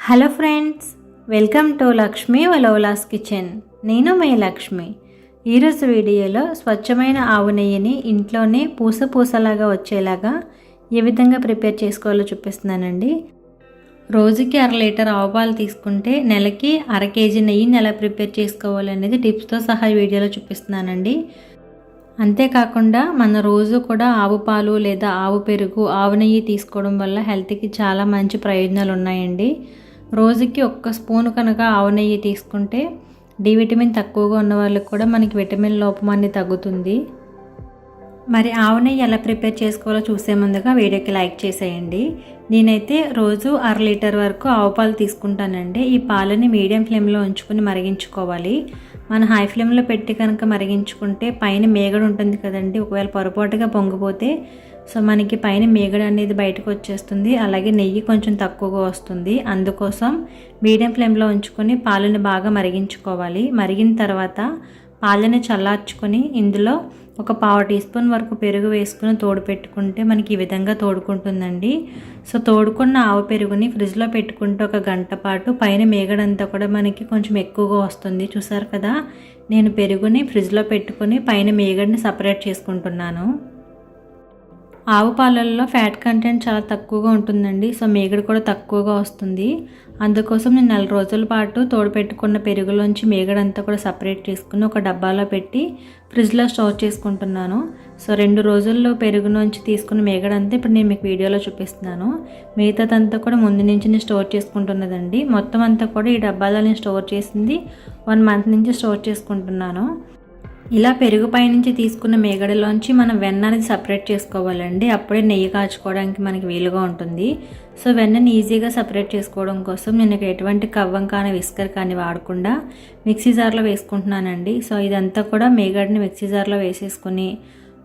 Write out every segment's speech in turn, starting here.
Hello friends welcome to Lakshmi వలోలాస్ kitchen. నేను మే లక్ష్మి. ఈరోజు వీడియోలో స్వచ్ఛమైన ఆవు నెయ్యిని ఇంట్లోనే పూస పూసలాగా వచ్చేలాగా ఏ విధంగా ప్రిపేర్ చేసుకోవాలో చూపిస్తున్నానండి. రోజుకి అర లీటర్ ఆవు పాలు తీసుకుంటే నెలకి అర కేజీ నెయ్యిని ఎలా ప్రిపేర్ చేసుకోవాలనేది టిప్స్తో సహా వీడియోలో చూపిస్తున్నానండి. అంతేకాకుండా మన రోజు కూడా ఆవు పాలు లేదా ఆవు పెరుగు ఆవు నెయ్యి తీసుకోవడం వల్ల హెల్త్కి చాలా మంచి ప్రయోజనాలు ఉన్నాయండి రోజుకి ఒక్క స్పూన్ కనుక ఆవు నెయ్యి తీసుకుంటే డి విటమిన్ తక్కువగా ఉన్న వాళ్ళకి కూడా మనకి విటమిన్ లోపం అనేది తగ్గుతుంది. మరి ఆవు నెయ్యి ఎలా ప్రిపేర్ చేసుకోవాలో చూసే ముందుగా వీడియోకి లైక్ చేసేయండి. నేనైతే రోజు అర లీటర్ వరకు ఆవు పాలు తీసుకుంటానండి. ఈ పాలని మీడియం ఫ్లేమ్లో ఉంచుకుని మరిగించుకోవాలి. మన హై ఫ్లేమ్లో పెట్టి కనుక మరిగించుకుంటే పైన మేగడ ఉంటుంది కదండి. ఒకవేళ పొరపాటుగా పొంగిపోతే సో మనకి పైన మేగడ అనేది బయటకు వచ్చేస్తుంది. అలాగే నెయ్యి కొంచెం తక్కువగా వస్తుంది. అందుకోసం మీడియం ఫ్లేమ్లో ఉంచుకొని పాలను బాగా మరిగించుకోవాలి. మరిగిన తర్వాత పాలని చల్లార్చుకొని ఇందులో ఒక పావు టీ స్పూన్ వరకు పెరుగు వేసుకుని తోడు పెట్టుకుంటే మనకి ఈ విధంగా తోడుకుంటుందండి. సో తోడుకున్న ఆవు పెరుగుని ఫ్రిడ్జ్లో పెట్టుకుంటే ఒక గంట పాటు పైన మేగడంతా కూడా మనకి కొంచెం ఎక్కువగా వస్తుంది. చూసారు కదా? నేను పెరుగుని ఫ్రిడ్జ్లో పెట్టుకుని పైన మేగడిని సపరేట్ చేసుకుంటున్నాను. ఆవు పాలల్లో ఫ్యాట్ కంటెంట్ చాలా తక్కువగా ఉంటుందండి. సో మేగడ కూడా తక్కువగా వస్తుంది. అందుకోసం నేను నెల రోజుల పాటు తోడు పెట్టుకున్న పెరుగులోంచి మేగడంతా కూడా సపరేట్ చేసుకుని ఒక డబ్బాలో పెట్టి ఫ్రిడ్జ్లో స్టోర్ చేసుకుంటున్నాను. సో రెండు రోజుల్లో పెరుగు నుంచి తీసుకున్న మేగడంతా ఇప్పుడు నేను మీకు వీడియోలో చూపిస్తున్నాను. మిగతాదంతా కూడా ముందు నుంచి నేను స్టోర్ చేసుకుంటున్నదండి. మొత్తం అంతా కూడా ఈ డబ్బాలో నేను స్టోర్ చేసింది వన్ మంత్ నుంచి స్టోర్ చేసుకుంటున్నాను. ఇలా పెరుగు పైనుంచి తీసుకున్న మేగడలోంచి మనం వెన్న అనేది సపరేట్ చేసుకోవాలండి. అప్పుడే నెయ్యి కాచుకోవడానికి మనకి వీలుగా ఉంటుంది. సో వెన్నని ఈజీగా సపరేట్ చేసుకోవడం కోసం నేను ఎటువంటి కవ్వం కానీ విస్కర్ కానీ వాడకుండా మిక్సీ జార్లో వేసుకుంటున్నానండి. సో ఇదంతా కూడా మేగడని మిక్సీ జార్లో వేసేసుకుని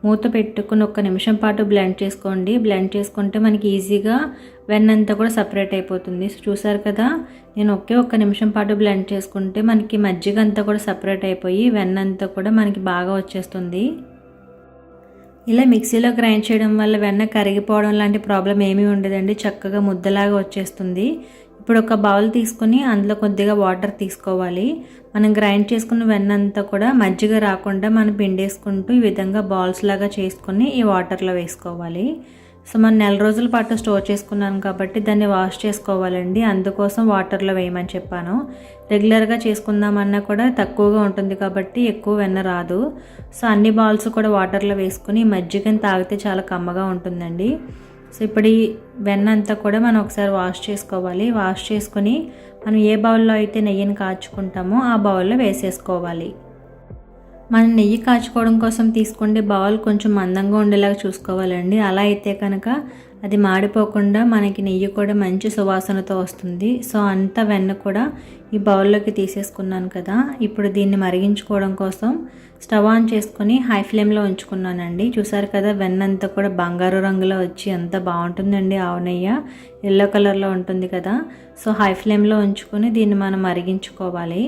మూత పెట్టుకుని ఒక్క నిమిషం పాటు బ్లెండ్ చేసుకోండి. బ్లెండ్ చేసుకుంటే మనకి ఈజీగా వెన్నంతా కూడా సపరేట్ అయిపోతుంది. చూసారు కదా? నేను ఒకే ఒక్క నిమిషం పాటు బ్లెండ్ చేసుకుంటే మనకి మజ్జిగ అంతా కూడా సపరేట్ అయిపోయి వెన్నంతా కూడా మనకి బాగా వచ్చేస్తుంది. ఇలా మిక్సీలో గ్రైండ్ చేయడం వల్ల వెన్న కరిగిపోవడం లాంటి ప్రాబ్లం ఏమీ ఉండదండి. చక్కగా ముద్దలాగా వచ్చేస్తుంది. ఇప్పుడు ఒక బౌల్ తీసుకొని అందులో కొద్దిగా వాటర్ తీసుకోవాలి. మనం గ్రైండ్ చేసుకున్న వెన్న అంతా కూడా మజ్జిగ రాకుండా మనం పిండేసుకుంటూ ఈ విధంగా బాల్స్ లాగా చేసుకొని ఈ వాటర్లో వేసుకోవాలి. సో మనం నెల రోజుల పాటు స్టోర్ చేసుకున్నాను కాబట్టి దాన్ని వాష్ చేసుకోవాలండి. అందుకోసం వాటర్లో వేయమని చెప్పాను. రెగ్యులర్గా చేసుకుందామన్నా కూడా తక్కువగా ఉంటుంది కాబట్టి ఎక్కువ వెన్న రాదు. సో అన్ని బాల్స్ కూడా వాటర్లో వేసుకుని మజ్జిగని తాగితే చాలా కమ్మగా ఉంటుందండి. సో ఇప్పుడు ఈ వెన్న అంతా కూడా మనం ఒకసారి వాష్ చేసుకోవాలి. వాష్ చేసుకొని మనం ఏ బౌల్లో అయితే నెయ్యిని కాచుకుంటామో ఆ బౌల్లో వేసేసుకోవాలి. మనం నెయ్యి కాచుకోవడం కోసం తీసుకుంటే బౌల్ కొంచెం మందంగా ఉండేలాగా చూసుకోవాలండి. అలా అయితే కనుక అది మాడిపోకుండా మనకి నెయ్యి కూడా మంచి సువాసనతో వస్తుంది. సో అంత వెన్న కూడా ఈ బౌల్లోకి తీసేసుకున్నాను కదా. ఇప్పుడు దీన్ని మరిగించుకోవడం కోసం స్టవ్ ఆన్ చేసుకొని హై ఫ్లేమ్లో ఉంచుకున్నానండి. చూసారు కదా వెన్న అంతా కూడా బంగారు రంగులో వచ్చి ఎంత బాగుంటుందండి ఆవు నెయ్యి. ఎల్లో కలర్లో ఉంటుంది కదా. సో హై ఫ్లేమ్లో ఉంచుకొని దీన్ని మనం మరిగించుకోవాలి.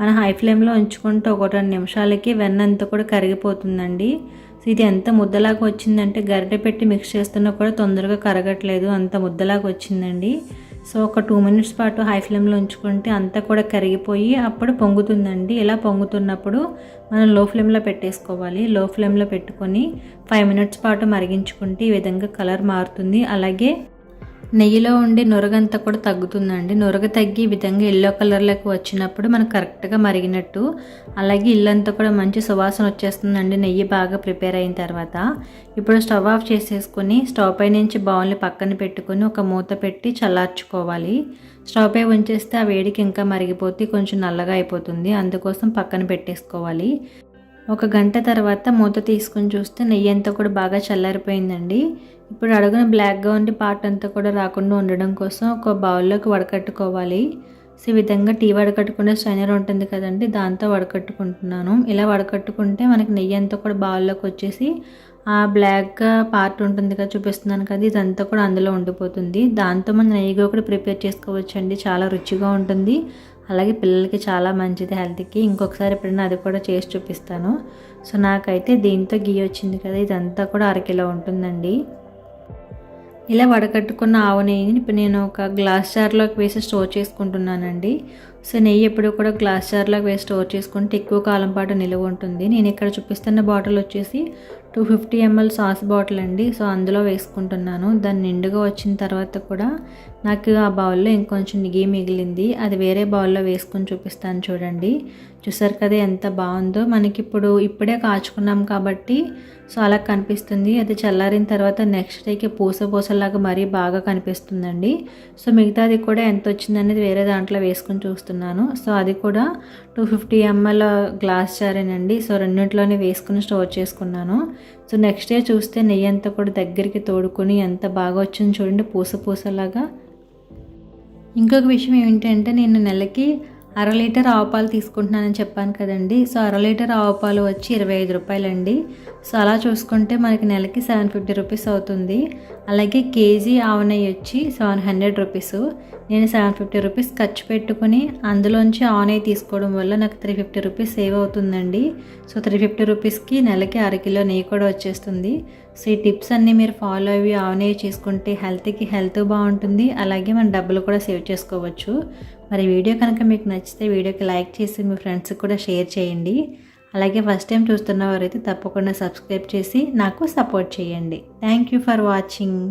మనం హై ఫ్లేమ్లో ఉంచుకుంటే ఒక రెండు నిమిషాలకి వెన్న అంతా కూడా కరిగిపోతుందండి. ఇది ఎంత ముద్దలాగా వచ్చిందంటే గరిటె పెట్టి మిక్స్ చేస్తున్నా కూడా తొందరగా కరగట్లేదు. అంత ముద్దలాగా వచ్చిందండి. సో ఒక టూ మినిట్స్ పాటు హై ఫ్లేమ్లో ఉంచుకుంటే అంతా కూడా కరిగిపోయి అప్పుడు పొంగుతుందండి. ఇలా పొంగుతున్నప్పుడు మనం లో ఫ్లేమ్లో పెట్టేసుకోవాలి. లో ఫ్లేమ్లో పెట్టుకొని ఫైవ్ మినిట్స్ పాటు మరిగించుకుంటే ఈ విధంగా కలర్ మారుతుంది. అలాగే నెయ్యిలో ఉండే నొరగంతా కూడా తగ్గుతుందండి. నొరగ తగ్గి ఈ విధంగా ఎల్లో కలర్లోకి వచ్చినప్పుడు మనకు కరెక్ట్గా మరిగినట్టు అలాగే ఇల్లంతా కూడా మంచి సువాసన వచ్చేస్తుందండి. నెయ్యి బాగా ప్రిపేర్ అయిన తర్వాత ఇప్పుడు స్టవ్ ఆఫ్ చేసేసుకొని స్టవ్ పై నుంచి బౌల్ని పక్కన పెట్టుకొని ఒక మూత పెట్టి చల్లార్చుకోవాలి. స్టవ్ పై ఉంచేస్తే ఆ వేడికి ఇంకా మరిగిపోతే కొంచెం నల్లగా అయిపోతుంది. అందుకోసం పక్కన పెట్టేసుకోవాలి. ఒక గంట తర్వాత మూత తీసుకొని చూస్తే నెయ్యి అంతా కూడా బాగా చల్లారిపోయిందండి. ఇప్పుడు అడుగున బ్లాక్గా ఉండి పార్ట్ అంతా కూడా రాకుండా ఉండడం కోసం ఒక బౌల్లోకి వడకట్టుకోవాలి. సో ఈ విధంగా టీ వడకట్టుకునే స్ట్రైనర్ ఉంటుంది కదండి దాంతో వడకట్టుకుంటున్నాను. ఇలా వడకట్టుకుంటే మనకి నెయ్యి అంతా కూడా బౌల్లోకి వచ్చేసి ఆ బ్లాక్ పార్ట్ ఉంటుంది కదా చూపిస్తున్నాను కదా ఇదంతా కూడా అందులో ఉండిపోతుంది. దాంతో మనం నెయ్యిగా కూడా ప్రిపేర్ చేసుకోవచ్చండి చాలా రుచిగా ఉంటుంది. అలాగే పిల్లలకి చాలా మంచిది హెల్త్కి. ఇంకొకసారి ఎప్పుడైనా అది కూడా చేసి చూపిస్తాను. సో నాకైతే దీంతో గీ వచ్చింది కదా ఇదంతా కూడా అరకిలో ఉంటుందండి. ఇలా వడకట్టుకున్న ఆవు నెయ్యిని ఇప్పుడు నేను ఒక గ్లాస్ జార్లోకి వేసి స్టోర్ చేసుకుంటున్నానండి. సో నెయ్యి ఎప్పుడు కూడా గ్లాస్ జార్లోకి వేసి స్టోర్ చేసుకుంటే ఎక్కువ కాలం పాటు నిలువ ఉంటుంది. నేను ఇక్కడ చూపిస్తున్న బాటిల్ వచ్చేసి two fifty ML sauce bottle అండి. సో అందులో వేసుకుంటున్నాను. దాన్ని నిండుగా వచ్చిన తర్వాత కూడా నాకు ఆ బౌల్లో ఇంకొంచెం గీ మిగిలింది. అది వేరే బౌల్లో వేసుకొని చూపిస్తాను చూడండి. చూసారు కదా ఎంత బాగుందో. మనకి ఇప్పుడు ఇప్పుడే కాచుకున్నాం కాబట్టి సో అలా కనిపిస్తుంది. అది చల్లారిన తర్వాత నెక్స్ట్ డేకి పూస పూసలాగా మరీ బాగా కనిపిస్తుందండి. సో మిగతాది కూడా ఎంత వచ్చిందనేది వేరే దాంట్లో వేసుకొని చూస్తున్నాను. సో అది కూడా టూ ఫిఫ్టీ ఎంఎల్ గ్లాస్ జారేనండి. సో రెండింటిలోనే వేసుకుని స్టోర్ చేసుకున్నాను. సో నెక్స్ట్ డే చూస్తే నెయ్యి అంతా కూడా దగ్గరికి తోడుకొని ఎంత బాగా వచ్చిందో చూడండి పూస పూసలాగా. ఇంకొక విషయం ఏంటంటే నేను నెలకి అర లీటర్ ఆవు పాలు తీసుకుంటున్నానని చెప్పాను కదండి. సో అర లీటర్ ఆవు పాలు వచ్చి ఇరవై ఐదు రూపాయలండి. సో అలా చూసుకుంటే మనకి నెలకి సెవెన్ ఫిఫ్టీ రూపీస్ అవుతుంది. అలాగే కేజీ ఆవు నెయ్యి వచ్చి సెవెన్ హండ్రెడ్ రూపీస్. నేను సెవెన్ ఫిఫ్టీ రూపీస్ ఖర్చు పెట్టుకుని అందులోంచి ఆవు నెయ్యి తీసుకోవడం వల్ల నాకు త్రీ ఫిఫ్టీ రూపీస్ సేవ్ అవుతుందండి. సో త్రీ ఫిఫ్టీ రూపీస్కి నెలకి అరకిలో నెయ్యి కూడా వచ్చేస్తుంది. సో ఈ టిప్స్ అన్నీ మీరు ఫాలో అవి ఆవు నెయ్యి చేసుకుంటే హెల్త్కి హెల్త్ బాగుంటుంది. అలాగే మన డబ్బులు కూడా సేవ్ చేసుకోవచ్చు. మరి వీడియో కనుక మీకు నచ్చితే వీడియోకి లైక్ చేసి మీ ఫ్రెండ్స్కి కూడా షేర్ చేయండి. అలాగే ఫస్ట్ టైం చూస్తున్న వారైతే తప్పకుండా సబ్స్క్రైబ్ చేసి నాకు సపోర్ట్ చేయండి. Thank you for watching.